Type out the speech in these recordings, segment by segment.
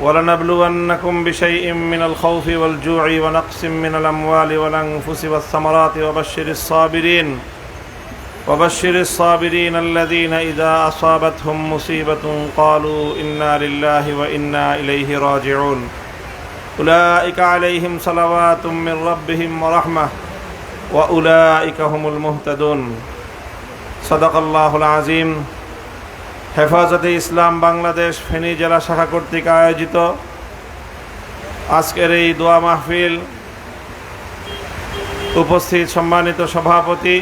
ولنبلونكم بشيء من الخوف والجوع ونقص من الأموال والأنفس والثمرات وبشر الصابرين وبشر الصابرين الذين إذا أصابتهم مصيبة قالوا إنا لله وإنا إليه راجعون. أولئك عليهم صلوات من ربهم ورحمة وأولئك هم المهتدون. صدق الله العظيم. হেফাজতে ইসলাম বাংলাদেশ ফেনী জেলা শাখা কর্তৃক আয়োজিত আজকের এই দোয়া মাহফিল উপস্থিত সম্মানিত সভাপতি,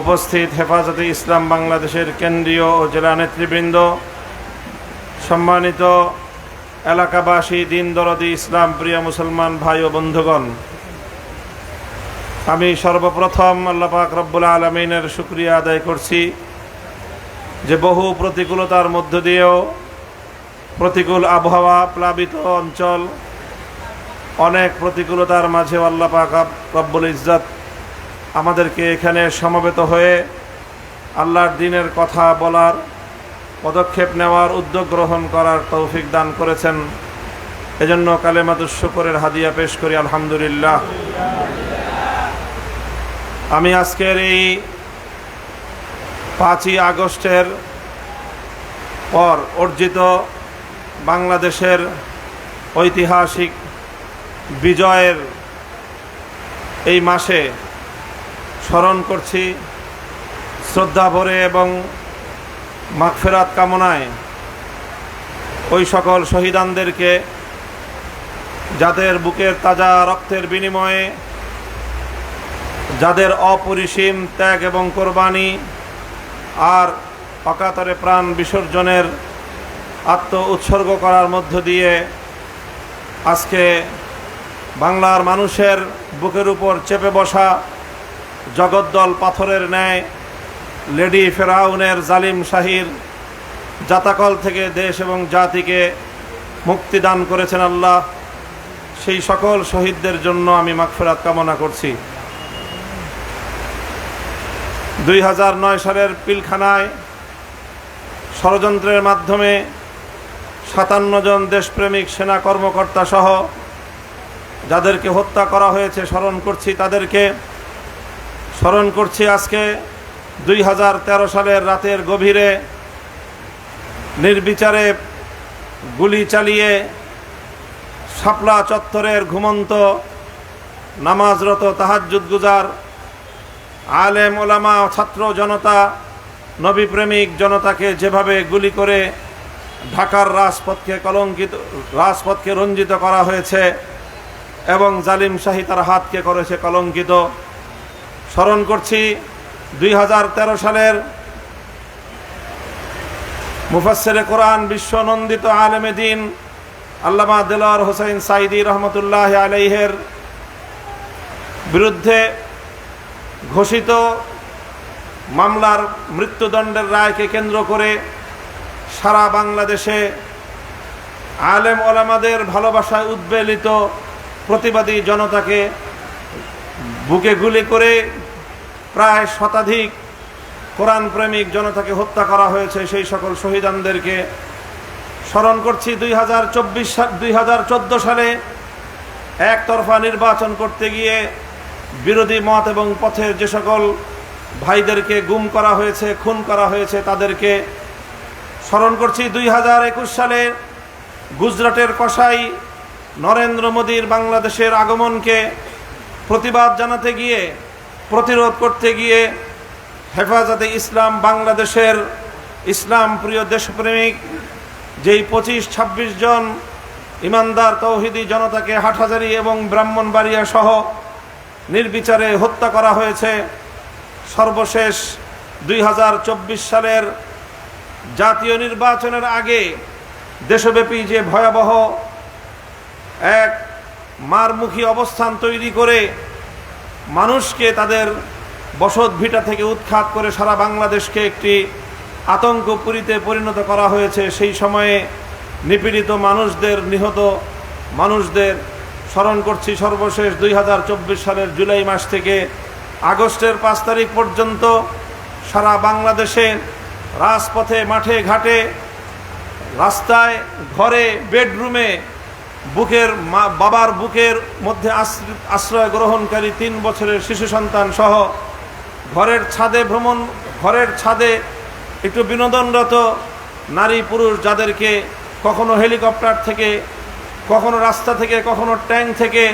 উপস্থিত হেফাজতে ইসলাম বাংলাদেশের কেন্দ্রীয় ও জেলা নেতৃবৃন্দ, সম্মানিত এলাকাবাসী দিন দরদি ইসলাম প্রিয় মুসলমান ভাই ও বন্ধুগণ। আমি সর্বপ্রথম আল্লাহ পাক রব্বুল আলমিনের শুক্রিয়া আদায় করছি। যে বহু প্রতিকূলতার মধ্য দিয়েও প্রতিকূল আবহাওয়া প্লাবিত অঞ্চল, অনেক প্রতিকূলতার মাঝে আল্লাহ পাক রব্বুল ইজ্জত আমাদেরকে এখানে সমবেত হয়ে আল্লাহর দিনের কথা বলার পদক্ষেপ নেওয়ার উদ্যোগ গ্রহণ করার তৌফিক দান করেছেন। এজন্য কালেমাতুর শুকরের হাদিয়া পেশ করি, আলহামদুলিল্লাহ। আমি আজকের এই পাঁচই আগস্টের পর অর্জিত বাংলাদেশের ঐতিহাসিক বিজয়ের এই মাসে স্মরণ করছি। শ্রদ্ধা ভরে এবং মাগফেরাত কামনায় ওই সকল শহীদানদেরকে যাদের বুকের তাজা রক্তের বিনিময়ে, যাদের অপরিসীম ত্যাগ এবং কোরবানি আর অকাতরে প্রাণ বিসর্জনের আত্ম উৎসর্গ করার মধ্য দিয়ে আজকে বাংলার মানুষের বুকের উপর চেপে বসা জগদ্দল পাথরের ন্যায় লেডি ফেরাউনের জালিম শাহির জাতাকল থেকে দেশ এবং জাতিকে মুক্তি দান করেছেন আল্লাহ। সেই সকল শহীদদের জন্য আমি মাগফেরাত কামনা করছি। দুই হাজার নয় সালের পিলখানায় ষড়যন্ত্রের মাধ্যমে সাতান্ন জন দেশপ্রেমিক সেনা কর্মকর্তা সহ যাদেরকে হত্যা করা হয়েছে, স্মরণ করছি তাদেরকে। স্মরণ করছি আজকে দুই হাজার তেরো সালের রাতের গভীরে নির্বিচারে গুলি চালিয়ে শাপলা চত্বরের ঘুমন্ত নামাজরত তাহাজ্জুদ আলেম, ওলামা, ছাত্র জনতা নবী প্রেমিক জনতাকে যেভাবে গুলি করে ঢাকার রাজপথকে কলঙ্কিত, রাজপথকে রঞ্জিত করা হয়েছে এবং জালিম শাহী তার হাতকে করেছে কলঙ্কিত। স্মরণ করছি, দুই হাজার তেরো সালের মুফাসসিরে কোরআন বিশ্বনন্দিত আলেমে দিন, আল্লামা দেলোয়ার হোসেন সাইদি রহমতুল্লাহ আলাইহের বিরুদ্ধে ঘোষিত মামলার মৃত্যুদণ্ডের রায়কে কেন্দ্র করে সারা বাংলাদেশে আলেম ওলামাদের ভালোবাসায় উদ্বেলিত প্রতিবাদী জনতাকে বুকে গুলি করে প্রায় শতাধিক কোরআন প্রেমিক জনতাকে হত্যা করা হয়েছে। সেই সকল শহীদানদেরকে স্মরণ করছি, দুই হাজার চব্বিশ দুই সালে একতরফা নির্বাচন করতে গিয়ে বিরোধী মত এবং পথের যে সকল ভাইদেরকে গুম করা হয়েছে, খুন করা হয়েছে, তাদেরকে স্মরণ করছি, দুই হাজার একুশ সালে গুজরাটের কসাই নরেন্দ্র মোদীর বাংলাদেশের আগমনকে প্রতিবাদ জানাতে গিয়ে, প্রতিরোধ করতে গিয়ে হেফাজতে ইসলাম বাংলাদেশের ইসলাম প্রিয় দেশপ্রেমিক, যেই পঁচিশ ছাব্বিশ জন ইমানদার তৌহিদি জনতাকে হাটহাজারি এবং ব্রাহ্মণবাড়িয়া সহ নির্বিচারে হত্যা করা হয়েছে সর্বশেষ দুই হাজার চব্বিশ সালের জাতীয় নির্বাচনের আগে দেশব্যাপী যে ভয়াবহ এক মারমুখী অবস্থান তৈরি করে মানুষকে তাদের বসত ভিটা থেকে উৎখাত করে সারা বাংলাদেশকে একটি আতঙ্কপুরীতে পরিণত করা হয়েছে, সেই সময়ে নিপীড়িত মানুষদের, নিহত মানুষদের স্মরণ করছি সর্বশেষ দুই হাজার চব্বিশ সালের জুলাই মাস থেকে আগস্টের পাঁচ তারিখ পর্যন্ত সারা বাংলাদেশে রাজপথে, মাঠে, ঘাটে, রাস্তায়, ঘরে, বেডরুমে বুকের মা, বাবার বুকের মধ্যে আশ্রয় গ্রহণকারী তিন বছরের শিশু সন্তান সহ ঘরের ছাদে ভ্রমণ, ঘরের ছাদে একটু বিনোদনরত নারী পুরুষ যাদেরকে কখনো হেলিকপ্টার থেকে কখনো রাস্তা থেকে, কখনো ট্যাঙ্ক থেকে,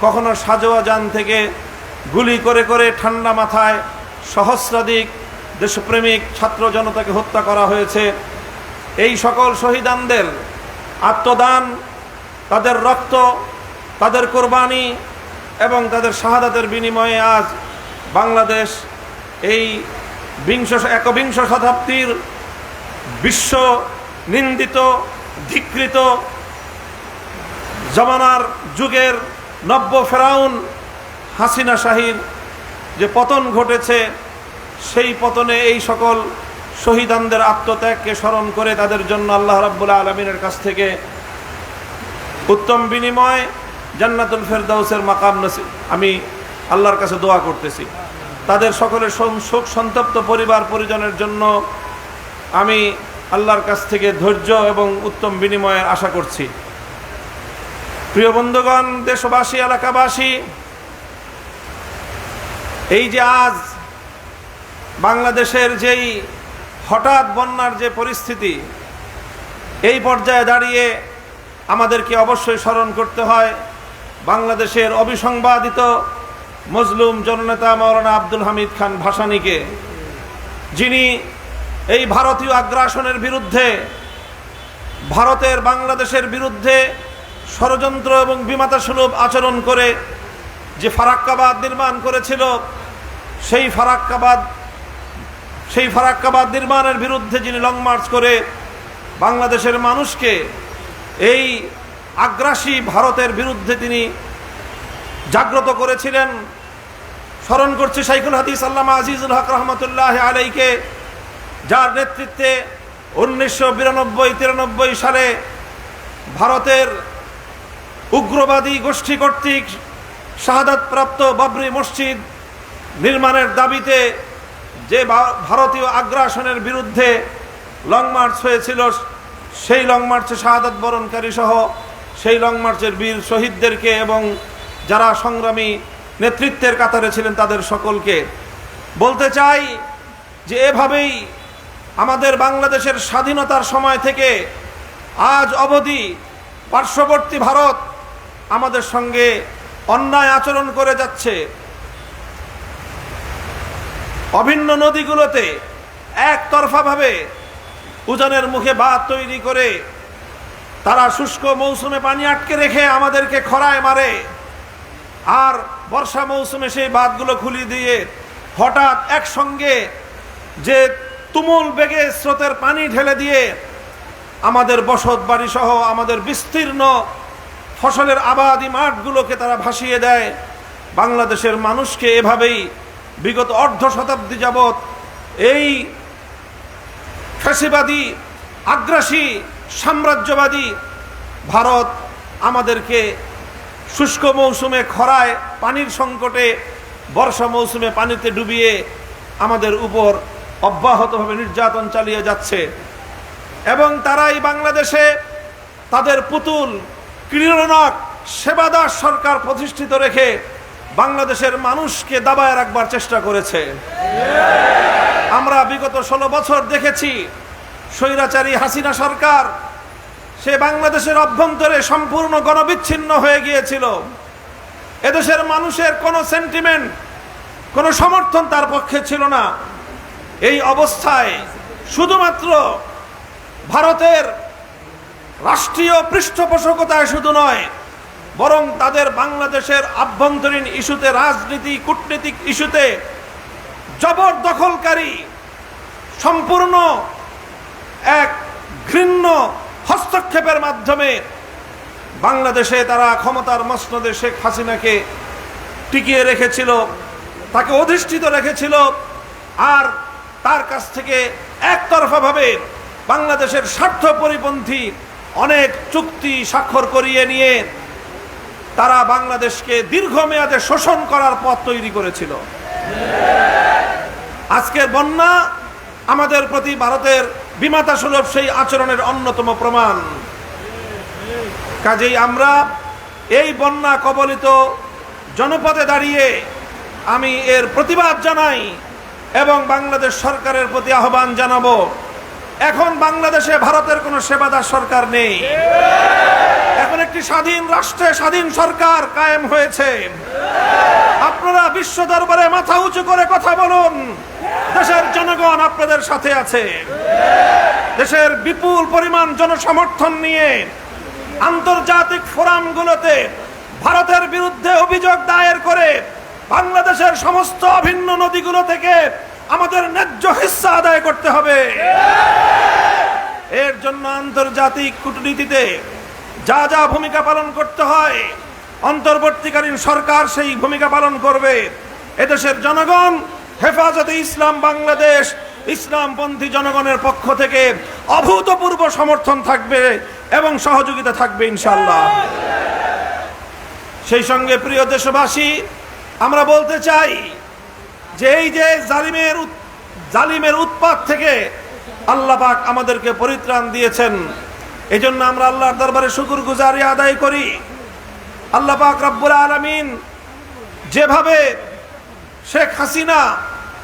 কখনো সাজোয়া যান থেকে, গুলি করে করে ঠান্ডা মাথায় সহস্রাধিক দেশপ্রেমিক ছাত্র জনতাকে হত্যা করা হয়েছে। এই সকল শহীদানদের আত্মদান, তাদের রক্ত, তাদের কোরবানি এবং তাদের শাহাদাতের বিনিময়ে আজ বাংলাদেশ এই বিংশ, একবিংশ শতাব্দীর বিশ্ব নিন্দিত, ধিকৃত জমানার যুগের নব্য ফেরাউন হাসিনা শাহীর যে পতন ঘটেছে, সেই পতনে এই সকল শহীদানদের আত্মত্যাগকে স্মরণ করে তাদের জন্য আল্লাহ রাব্বুল আলমিনের কাছ থেকে উত্তম বিনিময় জান্নাতুল ফেরদাউসের মাকাম নসিব আমি আল্লাহর কাছে দোয়া করতেছি। তাদের সকলের শোক সন্তপ্ত পরিবার পরিজনের জন্য আমি আল্লাহর কাছ থেকে ধৈর্য এবং উত্তম বিনিময়ের আশা করছি। প্রিয় বন্ধুগণ, দেশবাসী, এলাকাবাসী, এই যে আজ বাংলাদেশের যেই হঠাৎ বন্যার যে পরিস্থিতি, এই পর্যায়ে দাঁড়িয়ে আমাদেরকে অবশ্যই স্মরণ করতে হয় বাংলাদেশের অবিসংবাদিত মজলুম জননেতা মৌলানা আব্দুল হামিদ খান ভাসানিকে, যিনি এই ভারতীয় আগ্রাসনের বিরুদ্ধে, ভারতের বাংলাদেশের বিরুদ্ধে ষড়যন্ত্র এবং বিমাতাসুলভ আচরণ করে যে ফারাক্কাবাদ নির্মাণ করেছিল, সেই ফারাক্কাবাদ সেই ফারাক্কাবাদ নির্মাণের বিরুদ্ধে যিনি লং মার্চ করে বাংলাদেশের মানুষকে এই আগ্রাসী ভারতের বিরুদ্ধে তিনি জাগ্রত করেছিলেন। স্মরণ করছি শাইখুল হাদিস আল্লামা আজিজুল হক রহমতুল্লাহ আলাইকে, যার নেতৃত্বে উনিশশো বিরানব্বই তিরানব্বই সালে ভারতের উগ্রবাদী গোষ্ঠী কর্তৃক শাহাদাতপ্রাপ্ত বাবরি মসজিদ নির্মাণের দাবিতে যে ভারতীয় আগ্রাসনের বিরুদ্ধে লং মার্চ হয়েছিল, সেই লং মার্চে শাহাদাত বরণকারী সহ সেই লং মার্চের বীর শহীদদেরকে এবং যারা সংগ্রামী নেতৃত্বের কাতারে ছিলেন তাদের সকলকে বলতে চাই যে এভাবেই আমাদের বাংলাদেশের স্বাধীনতার সময় থেকে আজ অবধি পার্শ্ববর্তী ভারত আমাদের সঙ্গে অন্যায় আচরণ করে যাচ্ছে। অভিন্ন নদীগুলোতে একতরফাভাবে উজানের মুখে বাঁধ তৈরি করে তারা শুষ্ক মৌসুমে পানি আটকে রেখে আমাদেরকে খরায় মারে। আর বর্ষা মৌসুমে সেই বাঁধগুলো খুলি দিয়ে হঠাৎ একসঙ্গে যে তুমুল বেগে স্রোতের পানি ঢেলে দিয়ে আমাদের বসত বাড়ি সহ আমাদের বিস্তীর্ণ ফসলের আবাদি মাঠগুলোকে তারা ভাসিয়ে দেয়। বাংলাদেশের মানুষকে এভাবেই বিগত অর্ধ শতাব্দী যাবৎ এই ফ্যাসিবাদী, আগ্রাসী, সাম্রাজ্যবাদী ভারত আমাদেরকে শুষ্ক মৌসুমে খরায়, পানির সংকটে, বর্ষা মৌসুমে পানিতে ডুবিয়ে আমাদের উপর অব্যাহতভাবে নির্যাতন চালিয়ে যাচ্ছে। এবং তারাই বাংলাদেশে তাদের পুতুল ক্রীড়নক সেবাদাস সরকার প্রতিষ্ঠিত রেখে বাংলাদেশের মানুষকে দাবায় রাখবার চেষ্টা করেছে। আমরা বিগত ষোলো বছর দেখেছি স্বৈরাচারী হাসিনা সরকার সে বাংলাদেশের অভ্যন্তরে সম্পূর্ণ গণবিচ্ছিন্ন হয়ে গিয়েছিল। এদেশের মানুষের কোনো সেন্টিমেন্ট কোনো সমর্থন তার পক্ষে ছিল না। এই অবস্থায় শুধুমাত্র ভারতের রাষ্ট্রীয় পৃষ্ঠপোষকতায় শুধু নয়, বরং তাদের বাংলাদেশের আভ্যন্তরীণ ইস্যুতে, রাজনীতি, কূটনীতিক ইস্যুতে জবরদখলকারী, সম্পূর্ণ এক ঘৃণ্য হস্তক্ষেপের মাধ্যমে বাংলাদেশে তারা ক্ষমতার মসনদে শেখ হাসিনাকে টিকিয়ে রেখেছিল, তাকে অধিষ্ঠিত রেখেছিল, আর তার কাছ থেকে একতরফাভাবে বাংলাদেশের স্বার্থ পরিপন্থী অনেক চুক্তি স্বাক্ষর করিয়ে নিয়ে তারা বাংলাদেশকে দীর্ঘমেয়াদে শোষণ করার পথ তৈরি করেছিল। আজকের বন্যা আমাদের প্রতি ভারতের বিমাতা সুলভ সেই আচরণের অন্যতম প্রমাণ। কাজেই আমরা এই বন্যা কবলিত জনপদে দাঁড়িয়ে আমি এর প্রতিবাদ জানাই এবং বাংলাদেশ সরকারের প্রতি আহ্বান জানাব। এখন বাংলাদেশে ভারতের কোনো সেবাদার সরকার নেই। এখন একটি স্বাধীন রাষ্ট্রে স্বাধীন সরকার কায়েম হয়েছে। আপনারা বিশ্ব দরবারে মাথা উঁচু করে কথা বলুন। দেশের জনগণ আপনাদের সাথে আছে। দেশের বিপুল পরিমাণ জনসমর্থন নিয়ে আন্তর্জাতিক ফোরামগুলোতে ভারতের বিরুদ্ধে অভিযোগ দায়ের করে বাংলাদেশের সমস্ত অভিন্ন নদীগুলো থেকে আমাদের ন্যায্য হিস্সা আদায় করতে হবে। এর জন্য আন্তর্জাতিক কূটনীতিতে যা যা ভূমিকা পালন করতে হয়, অন্তর্বর্তীকালীন সরকার সেই ভূমিকা পালন করবে। এদেশের জনগণ হেফাজতে ইসলাম বাংলাদেশ, ইসলামপন্থী জনগণের পক্ষ থেকে অভূতপূর্ব সমর্থন থাকবে এবং সহযোগিতা থাকবে ইনশাল্লাহ সেই সঙ্গে প্রিয় দেশবাসী, আমরা বলতে চাই যে এই যে জালিমের জালিমের উৎপাত থেকে আল্লাহ পাক আমাদেরকে পরিত্রাণ দিয়েছেন। এই জন্য আমরা আল্লাহর দরবারে শুকুর গুজারি আদায় করি। আল্লাহ পাক রব্বুল আলমিন যেভাবে শেখ হাসিনা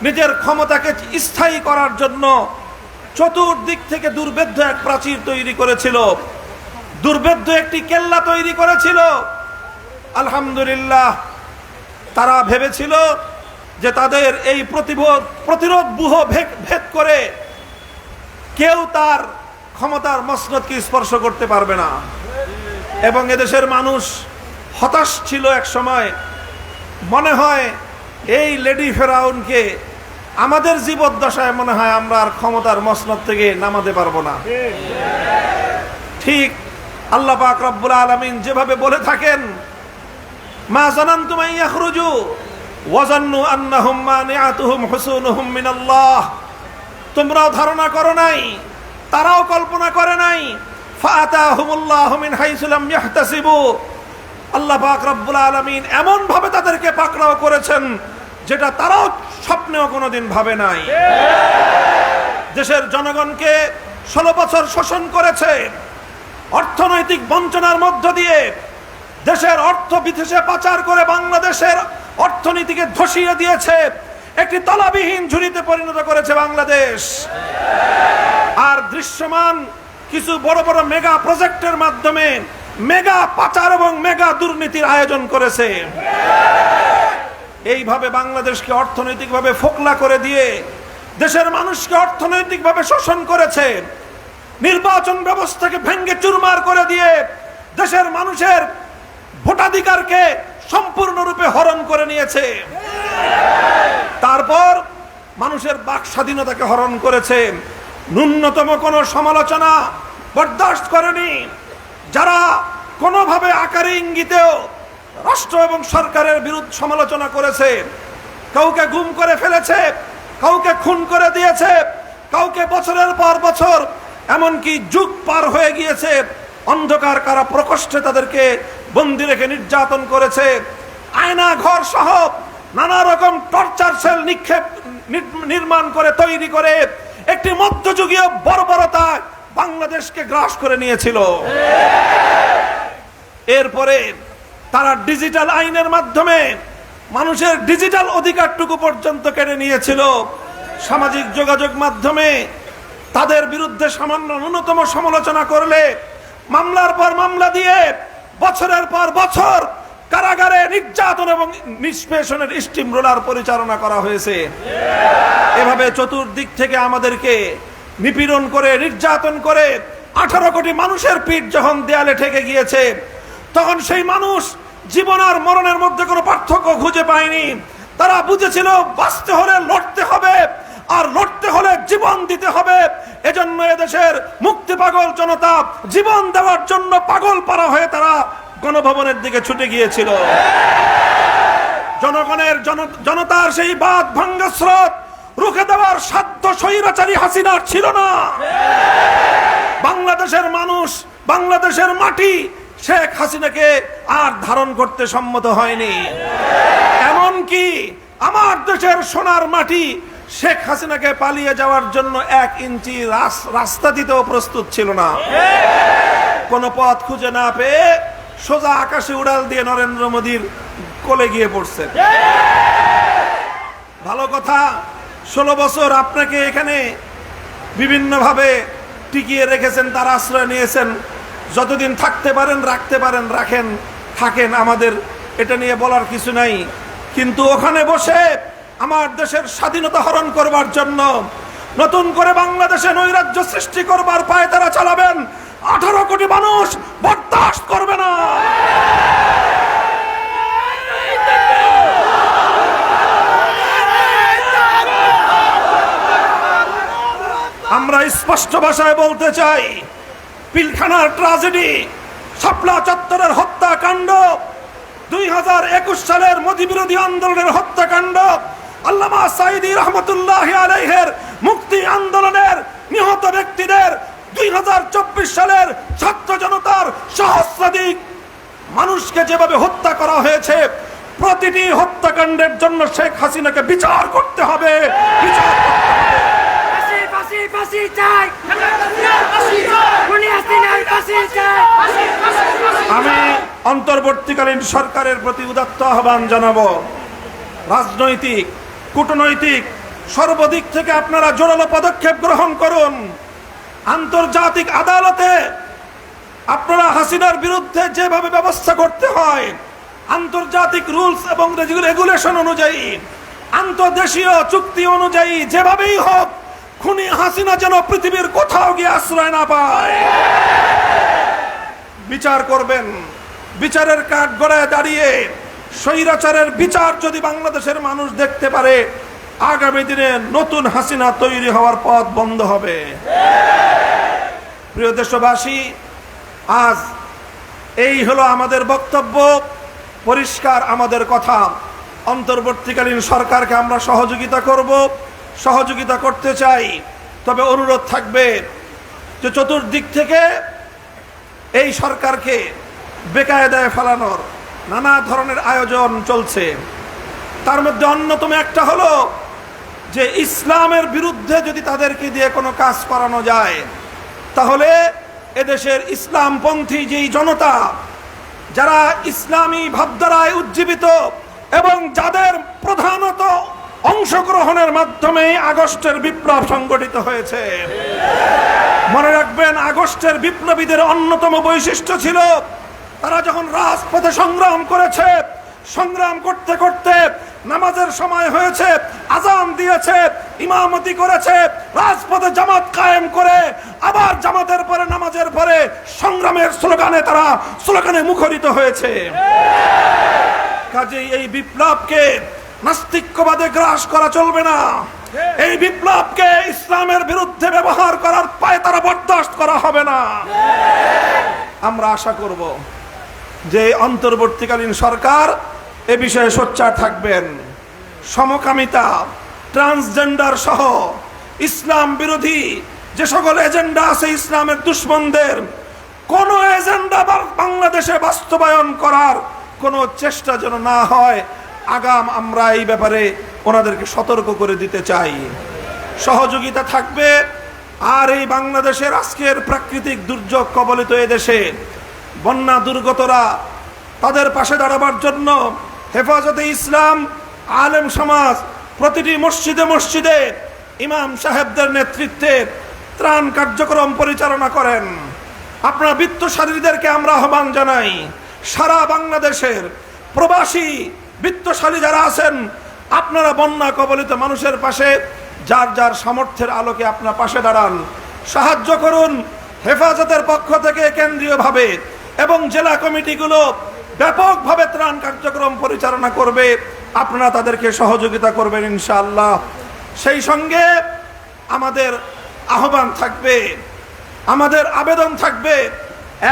নিজের ক্ষমতাকে স্থায়ী করার জন্য চতুর্দিক থেকে দুর্বেদ্য এক প্রাচীর তৈরি করেছিল দুর্বেদ্য একটি কেল্লা তৈরি করেছিল, আলহামদুলিল্লাহ তারা ভেবেছিল যে তাদের এই প্রতিবোধ প্রতিরোধ বুহ ভেদ করে কেউ তার ক্ষমতার মসনদকে স্পর্শ করতে পারবে না। এবং এদেশের মানুষ হতাশ ছিল এক সময়। মনে হয় এই লেডি ফেরাউনকে আমাদের জীবদ্দশায় মনে হয় আমরা আর ক্ষমতার মসনদ থেকে নামাতে পারব না। ঠিক আল্লাহ পাক রব্বুল আলমিন যেভাবে বলে থাকেন, মা জানান ইয়াখরুজু ওয়াজান্নু আন্নাহুম মানিআতুহুম হুসুনুহুম মিনাল্লাহ। তোমরাও ধারণা করো নাই, তারাও কল্পনা করে নাই। ফাআতাহুমুল্লাহু মিন হাইসু লাম ইয়াহতাসিবু। আল্লাহ পাক রব্বুল আলামিন এমন ভাবে তাদেরকে পাকড়াও করেছেন, যেটা তারাও স্বপ্নেও কোনোদিন ভাবে নাই। দেশের জনগণকে ষোলো বছর শোষণ করেছে, অর্থনৈতিক বঞ্চনার মধ্য দিয়ে দেশের অর্থ বিদেশে পাচার করে বাংলাদেশের অর্থনীতিকে ধসিয়ে দিয়েছে। একটি তলাবিহীন ঝুড়িতে পরিণত করেছে বাংলাদেশ। আর দৃশ্যমান কিছু বড় বড় মেগা প্রজেক্টের মাধ্যমে মেগা পাচার এবং মেগা দুর্নীতির আয়োজন করেছে। এইভাবে বাংলাদেশকে অর্থনৈতিকভাবে ফোকলা করে দিয়ে দেশের মানুষকে অর্থনৈতিকভাবে শোষণ করেছে। নির্বাচন ব্যবস্থাকে ভেঙ্গে চুরমার করে দিয়ে দেশের মানুষের ভোটাধিকারকে সম্পূর্ণরূপে হরণ করে নিয়েছে। তারপর মানুষের বাক স্বাধীনতাকে হরণ করেছে। ন্যূনতম কোনো সমালোচনা বরদাস্ত করেনি। যারা কোনোভাবে আকারে ইঙ্গিতেও রাষ্ট্র এবং সরকারের বিরুদ্ধে সমালোচনা করেছে, কাউকে গুম করে ফেলেছে, কাউকে খুন করে দিয়েছে, কাউকে বছরের পর বছর এমনকি যুগ পার হয়ে গিয়েছে, অন্ধকার কারা প্রকোষ্ঠে তাদেরকে বন্দি রেখে নির্যাতন করেছে। আয়না, ঘর সহ নানা রকম টর্চার সেল নিক্ষেপ নির্মাণ করে, তৈরি করে একটি মধ্যযুগীয় বর্বরতা বাংলাদেশকে গ্রাস করে নিয়েছিল। এরপরে তারা ডিজিটাল আইনের মাধ্যমে মানুষের ডিজিটাল অধিকারটুকু পর্যন্ত কেড়ে নিয়েছিল। সামাজিক যোগাযোগ মাধ্যমে তাদের বিরুদ্ধে সামান্য ন্যূনতম সমালোচনা করলে মামলার পর মামলা দিয়ে বছরের পর বছর কারাগারে নির্যাতন এবং নিষ্পেষণের স্টিম রোলার পরিচালনা করা হয়েছে। এভাবে চতুর্দিক থেকে আমাদেরকে নিপীড়ন করে, নির্যাতন করে আঠারো কোটি মানুষের পিঠ যখন দেয়ালে ঠেকে গিয়েছে, তখন সেই মানুষ জীবন আর মরণের মধ্যে কোনো পার্থক্য খুঁজে পায়নি। তারা বুঝেছিল, বাঁচতে হলে লড়তে হবে। আর লড়তে হলে জীবন দিতে হবে। এজন্য এদেশের মুক্তি পাগল জনতা জীবন দেওয়ার জন্য পাগল পারা হয়ে তারা গণভবনের দিকে ছুটে গিয়েছিল। জনগণের জন- জনতার সেই বাদ ভাঙ্গা স্রোত রুখে দেওয়ার সাধ্য স্বৈরাচারী হাসিনার ছিল না। বাংলাদেশের মানুষ, বাংলাদেশের মাটি শেখ হাসিনাকে আর ধারণ করতে সম্মত হয়নি। এমনকি আমার দেশের সোনার মাটি শেখ হাসিনাকে পালিয়ে যাওয়ার জন্য এক ইঞ্চি রাস- রাস্তা দিতেও প্রস্তুত ছিল না। কোন পথ খুঁজে না পেয়ে সোজা আকাশে উড়াল দিয়ে নরেন্দ্র মোদীর কোলে গিয়ে পড়ছে। ভালো কথা, ষোলো বছর আপনাকে এখানে বিভিন্নভাবে টিকিয়ে রেখেছেন, তার আশ্রয় নিয়েছেন। যতদিন থাকতে পারেন, রাখতে পারেন, রাখেন, থাকেন আমাদের, এটা নিয়ে বলার কিছু নাই। কিন্তু ওখানে বসে আমার দেশের স্বাধীনতা হরণ করবার জন্য, নতুন করে বাংলাদেশে নৈরাজ্য সৃষ্টি করবার পায়ে তারা চালাবেন। আঠারো কোটি মানুষ বরদাস্ত করবে না। আমরা স্পষ্ট ভাষায় বলতে চাই, পিলখানার ট্রাজেডি, শাপলা চত্বরের হত্যাকাণ্ড, দুই হাজার একুশ সালের মোদী বিরোধী আন্দোলনের হত্যাকাণ্ড আল্লামা সাইদি রহমতুল্লাহ আলাইহের মুক্তি আন্দোলনের নিহত ব্যক্তিদের দুই হাজার চব্বিশ সালের ছাত্র জনতার সহস্রাধিক মানুষকে যেভাবে হত্যা করা হয়েছে প্রতিটি হত্যাকাণ্ডের জন্য শেখ হাসিনাকে বিচার করতে হবে। বিচার আমি অন্তর্বর্তীকালীন সরকারের প্রতি উদাত্ত আহ্বান জানাব। রাজনৈতিক কূটনৈতিক, সর্বদিক থেকে আপনারা জোরালো পদক্ষেপ গ্রহণ করুন। আন্তর্জাতিক আদালতে আপনারা হাসিনার বিরুদ্ধে যেভাবে ব্যবস্থা করতে হয়, আন্তর্জাতিক রুলস এবং রেগুলেশন অনুযায়ী, আন্তর্দেশীয় চুক্তি অনুযায়ী যেভাবেই হোক, খুনি হাসিনা যেন পৃথিবীর কোথাও গিয়ে আশ্রয় না পায়। বিচার করবেন। বিচারের কাঠ গড়ায় দাঁড়িয়ে স্বৈরাচারের বিচার যদি বাংলাদেশের মানুষ দেখতে পারে, আগামী দিনে নতুন হাসিনা তৈরি হওয়ার পথ বন্ধ হবে। প্রিয় দেশবাসী, আজ এই হলো আমাদের বক্তব্য। পরিষ্কার আমাদের কথা। অন্তর্বর্তীকালীন সরকারকে আমরা সহযোগিতা করব, সহযোগিতা করতে চাই। তবে অনুরোধ থাকবে যে চতুর্দিক থেকে এই সরকারকে বেকায়দায় ফেলানোর নানা ধরনের আয়োজন চলছে। তার মধ্যে অন্যতম একটা হলো যে ইসলামের বিরুদ্ধে যদি তাদেরকে দিয়ে কোনো কাজ করানো যায়, তাহলে এদেশের ইসলামপন্থী যেই জনতা, যারা ইসলামী ভাবধারায় উজ্জীবিত এবং যাদের প্রধানত অংশগ্রহণের মাধ্যমে আগস্টের বিপ্লব সংগঠিত হয়েছে। মনে রাখবেন, আগস্টের বিপ্লবীদের অন্যতম বৈশিষ্ট্য ছিল তারা যখন রাজপথে সংগ্রাম করেছে, সংগ্রাম করতে করতে নামাজের সময় হয়েছে, আজান দিয়েছে, ইমামতি করেছে, রাজপথে জামাত কায়েম করে, আবার জামাতের পরে, নামাজের পরে সংগ্রামের স্লোগানে তারা, স্লোগানে মুখরিত হয়েছে। কাজেই এই বিপ্লবকে নাস্তিক্যবাদে গ্রাস করা চলবে না। এই বিপ্লবকে ইসলামের বিরুদ্ধে ব্যবহার করার পায়ে তারা বরদাস্ত করা হবে না। আমরা আশা করব যে অন্তর্বর্তীকালীন সরকার এ বিষয়ে সোচ্চার থাকবেন। সমকামিতা ট্রান্সজেন্ডার সহ ইসলাম বিরোধী যে সকল এজেন্ডা আছে ইসলামের দুশ্মনদের, কোন এজেন্ডা বাংলাদেশে বাস্তবায়ন করার কোনো চেষ্টা যেন না হয়, আগাম আমরা এই ব্যাপারে ওনাদেরকে সতর্ক করে দিতে চাই। সহযোগিতা থাকবে, আর এই বাংলাদেশের আজকের প্রাকৃতিক দুর্যোগ কবলিত এদেশে বন্যা দুর্গতরা তাদের পাশে দাঁড়াবার জন্য হেফাজতে ইসলাম, আলেম সমাজ, প্রতিটি মসজিদে মসজিদে ইমাম সাহেবদের নেতৃত্বে ত্রাণ কার্যক্রম পরিচালনা করেন। আপনার বৃত্তশালীদেরকে আমরা আহ্বান জানাই, সারা বাংলাদেশের প্রবাসী বৃত্তশালী যারা আছেন, আপনারা বন্যা কবলিত মানুষের পাশে যার যার সামর্থ্যের আলোকে আপনার পাশে দাঁড়ান। সাহায্য করুন, হেফাজতের পক্ষ থেকে কেন্দ্রীয়ভাবে এবং জেলা কমিটিগুলো ব্যাপকভাবে ত্রাণ কার্যক্রম পরিচালনা করবে। আপনারা তাদেরকে সহযোগিতা করবেন ইনশাআল্লাহ। সেই সঙ্গে আমাদের আহ্বান থাকবে, আমাদের আবেদন থাকবে,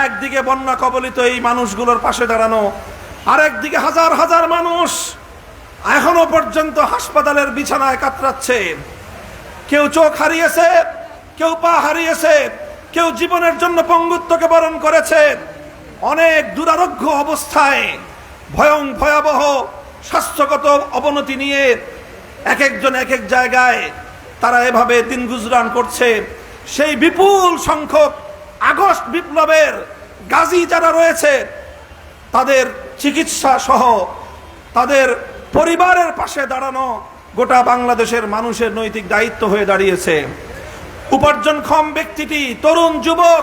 একদিকে বন্যা কবলিত এই মানুষগুলোর পাশে দাঁড়ানো, আরেকদিকে হাজার হাজার মানুষ এখনও পর্যন্ত হাসপাতালের বিছানায় কাতরাচ্ছে। কেউ চোখ হারিয়েছে, কেউ পা হারিয়েছে, কেউ জীবনের জন্য পঙ্গুত্বকে বরণ করেছে। অনেক দুরারোগ্য অবস্থায় ভয়ং ভয়াবহ স্বাস্থ্যগত অবনতি নিয়ে এক একজন এক এক জায়গায় তারা এভাবে দিন গুজরান করছে। সেই বিপুল সংখ্যক আগস্ট বিপ্লবের গাজী যারা রয়েছে, তাদের চিকিৎসা সহ তাদের পরিবারের পাশে দাঁড়ানো গোটা বাংলাদেশের মানুষের নৈতিক দায়িত্ব হয়ে দাঁড়িয়েছে। উপার্জনক্ষম ব্যক্তিটি তরুণ যুবক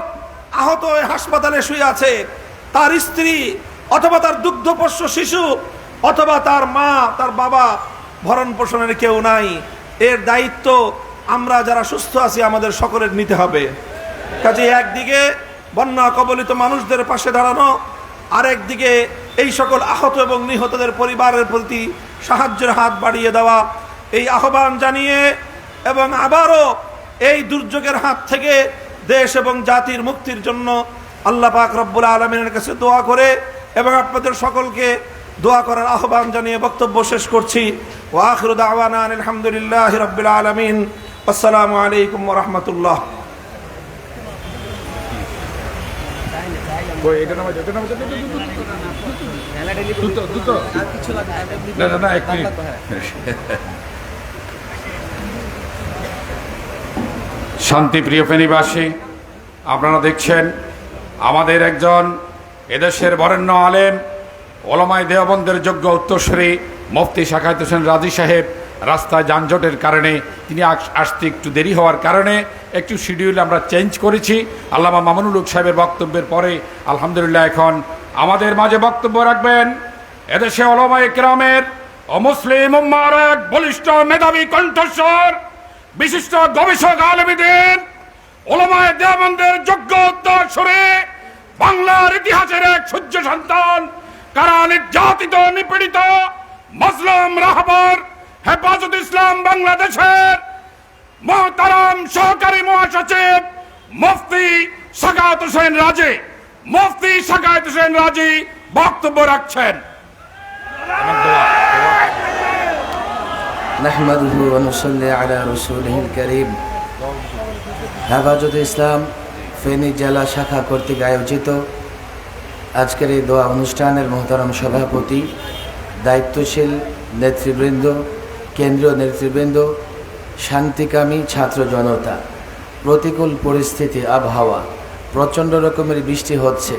আহত হাসপাতালে শুয়ে আছে। তার স্ত্রী অথবা তার দুগ্ধপোষ্য শিশু অথবা তার মা, তার বাবা ভরণ পোষণের কেউ নাই। এর দায়িত্ব আমরা যারা সুস্থ আছি, আমাদের সকলের নিতে হবে। কাজে একদিকে বন্যা কবলিত মানুষদের পাশে দাঁড়ানো, আরেকদিকে এই সকল আহত এবং নিহতদের পরিবারের প্রতি সাহায্যের হাত বাড়িয়ে দেওয়া। এই আহ্বান জানিয়ে এবং আবারও এই দুর্যোগের হাত থেকে দেশ এবং জাতির মুক্তির জন্য আল্লাহ পাক রব্বুল আলমিনের কাছে দোয়া করে এবং আপনাদের সকলকে দোয়া করার আহ্বান জানিয়ে বক্তব্য শেষ করছি ও আখরুদ আওয়ান আলহামদুলিল্লাহ রবিল আলমিন আসসালামু আলাইকুম রহমতুল্লাহ এক শান্তিপ্রিয় ফেনীবাসী আপনারা দেখছেন আমাদের একজন এদেশের বরেণ্য আলেম ওলামাই দেওবন্দের যোগ্য উত্তরস্বরী মুফতি শাখায়ত হোসেন রাজি সাহেব রাস্তায় যানজটের কারণে তিনি আস- আসতে একটু দেরি হওয়ার কারণে একটু শিডিউল আমরা চেঞ্জ করেছি। আল্লামা মামুনুল সাহেবের বক্তব্যের পরে আলহামদুলিল্লাহ এখন আমাদের মাঝে বক্তব্য রাখবেন। এদেশে ওলামাই কেরামের অমুসলিম বলিষ্ঠ মেধাবী কণ্ঠস্বর, বিশিষ্ট গবেষক আলমীদের ওলামায় দেওবন্দের যোগ্য উত্তরস্বরে বাংলার ইতিহাসের এক সূর্য সন্তান কারা নির্যাতিত নিপীড়িত মজলুম রাহবার হেফাজত ইসলাম বাংলাদেশের মহতারাম সহকারী মহাসচিব মুফতি সাকাত হোসেন রাজে মুফতি সাকাত হোসেন রাজি বক্তব্য রাখছেন نحمده ونصلي على رسوله الكريم হেফাজত ইসলাম ফেনী জেলা শাখা কর্তৃক আয়োজিত আজকের এই দোয়া অনুষ্ঠানের মহতারাম সভাপতি, দায়িত্বশীল নেতৃবৃন্দ, কেন্দ্রীয় নেতৃবৃন্দ, শান্তিকামী ছাত্র জনতা, প্রতিকূল পরিস্থিতি, আবহাওয়া, প্রচণ্ড রকমের বৃষ্টি হচ্ছে।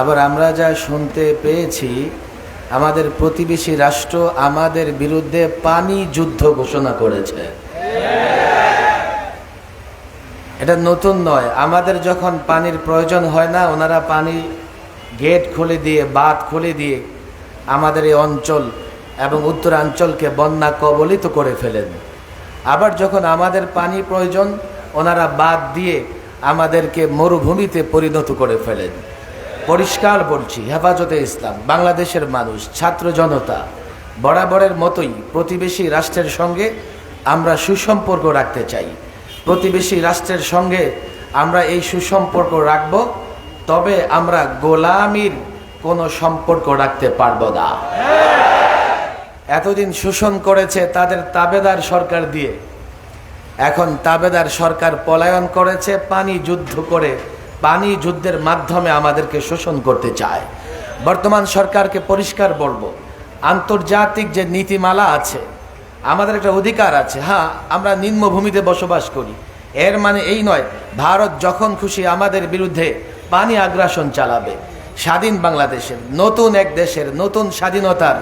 আবার আমরা যা শুনতে পেয়েছি, আমাদের প্রতিবেশী রাষ্ট্র আমাদের বিরুদ্ধে পানি যুদ্ধ ঘোষণা করেছে। এটা নতুন নয়। আমাদের যখন পানির প্রয়োজন হয় না, ওনারা পানি গেট খুলে দিয়ে, বাঁধ খুলে দিয়ে আমাদের এই অঞ্চল এবং উত্তরাঞ্চলকে বন্যা কবলিত করে ফেলেন। আবার যখন আমাদের পানি প্রয়োজন, ওনারা বাদ দিয়ে আমাদেরকে মরুভূমিতে পরিণত করে ফেলেন। পরিষ্কার বলছি, হেফাজতে ইসলাম, বাংলাদেশের মানুষ, ছাত্র জনতা, বরাবরের মতোই প্রতিবেশী রাষ্ট্রের সঙ্গে আমরা সুসম্পর্ক রাখতে চাই। প্রতিবেশী রাষ্ট্রের সঙ্গে আমরা এই সুসম্পর্ক রাখব, তবে আমরা গোলামির কোনো সম্পর্ক রাখতে পারব না। এতদিন শোষণ করেছে তাদের তাবেদার সরকার দিয়ে। এখন তাবেদার সরকার পলায়ন করেছে, পানি যুদ্ধ করে, পানি যুদ্ধের মাধ্যমে আমাদেরকে শোষণ করতে চায়। বর্তমান সরকারকে পরিষ্কার বলব, আন্তর্জাতিক যে নীতিমালা আছে আমাদের একটা অধিকার আছে। হ্যাঁ আমরা নিম্নভূমিতে বসবাস করি। এর মানে এই নয়, ভারত যখন খুশি আমাদের বিরুদ্ধে পানি আগ্রাসন চালাবে। স্বাধীন বাংলাদেশের, নতুন এক দেশের, নতুন স্বাধীনতার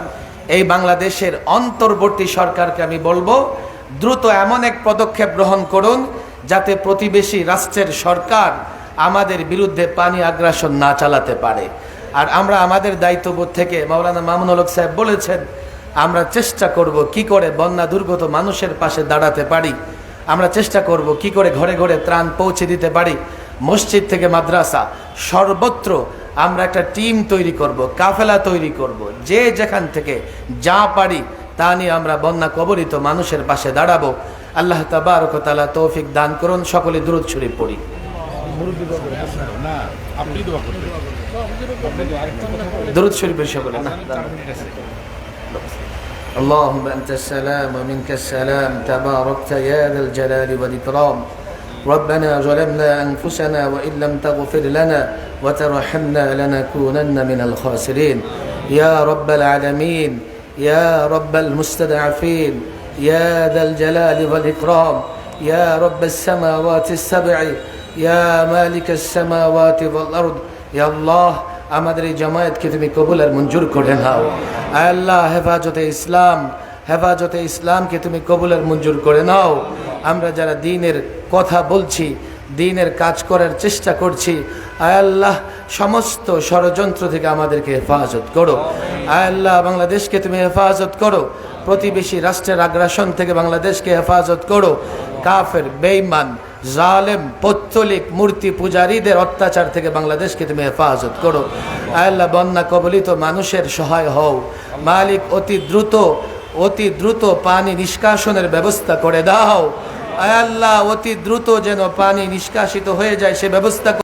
এই বাংলাদেশের অন্তর্বর্তী সরকারকে আমি বলব, দ্রুত এমন এক পদক্ষেপ গ্রহণ করুন যাতে প্রতিবেশী রাষ্ট্রের সরকার আমাদের বিরুদ্ধে পানি আগ্রাসন না চালাতে পারে। আর আমরা আমাদের দায়িত্ববোধ থেকে, মাওলানা মামুন হলক সাহেব বলেছেন আমরা চেষ্টা করব কি করে বন্যা দুর্গত মানুষের পাশে দাঁড়াতে পারি। আমরা চেষ্টা করব কি করে ঘরে ঘরে ত্রাণ পৌঁছে দিতে পারি। মসজিদ থেকে মাদ্রাসা, সর্বত্র আমরা একটা টিম তৈরি করব, কাফেলা তৈরি করব। যে যেখান থেকে যা পারি তা নিয়ে আমরা বন্যা কবলিত মানুষের পাশে দাঁড়াবো। আল্লাহ তাবারক তালা তৌফিক দান করুন, সকলে দূরত শরীফ পড়ি। দরুদ শরীফের সকলে, না? اللهم أنت السلام ومنك السلام تباركت يا ذا الجلال والإكرام. ربنا ظلمنا أنفسنا وإن لم تغفر لنا وترحمنا لنكونن من الخاسرين. يا رب العالمين يا رب المستضعفين يا ذا الجلال والإكرام يا رب السماوات السبع يا مالك السماوات والأرض يا الله আমাদের এই জামায়াতকে তুমি কবুল আর মঞ্জুর করে নাও। আল্লাহ, হেফাজতে ইসলাম, হেফাজতে ইসলামকে তুমি কবুল আর মঞ্জুর করে নাও। আমরা যারা দিনের কথা বলছি, দিনের কাজ করার চেষ্টা করছি আল্লাহ, সমস্ত ষড়যন্ত্র থেকে আমাদেরকে হেফাজত করো। আয় আল্লাহ, বাংলাদেশকে তুমি হেফাজত করো। প্রতিবেশী রাষ্ট্রের আগ্রাসন থেকে বাংলাদেশকে হেফাজত করো। কাফের বেইমান জালেম, পত্তলিক মূর্তি পূজারীদের অত্যাচার থেকে বাংলাদেশকে তুমি হেফাজত করো। আল্লাহ বন্যা কবলিত মানুষের সহায় হও। মালিক, অতি দ্রুত অতি দ্রুত পানি নিষ্কাশনের ব্যবস্থা করে দাও। আয়াল্লাহ অতি দ্রুত যেন পানি নিষ্কাশিত হয়ে যায়, সে ব্যবস্থা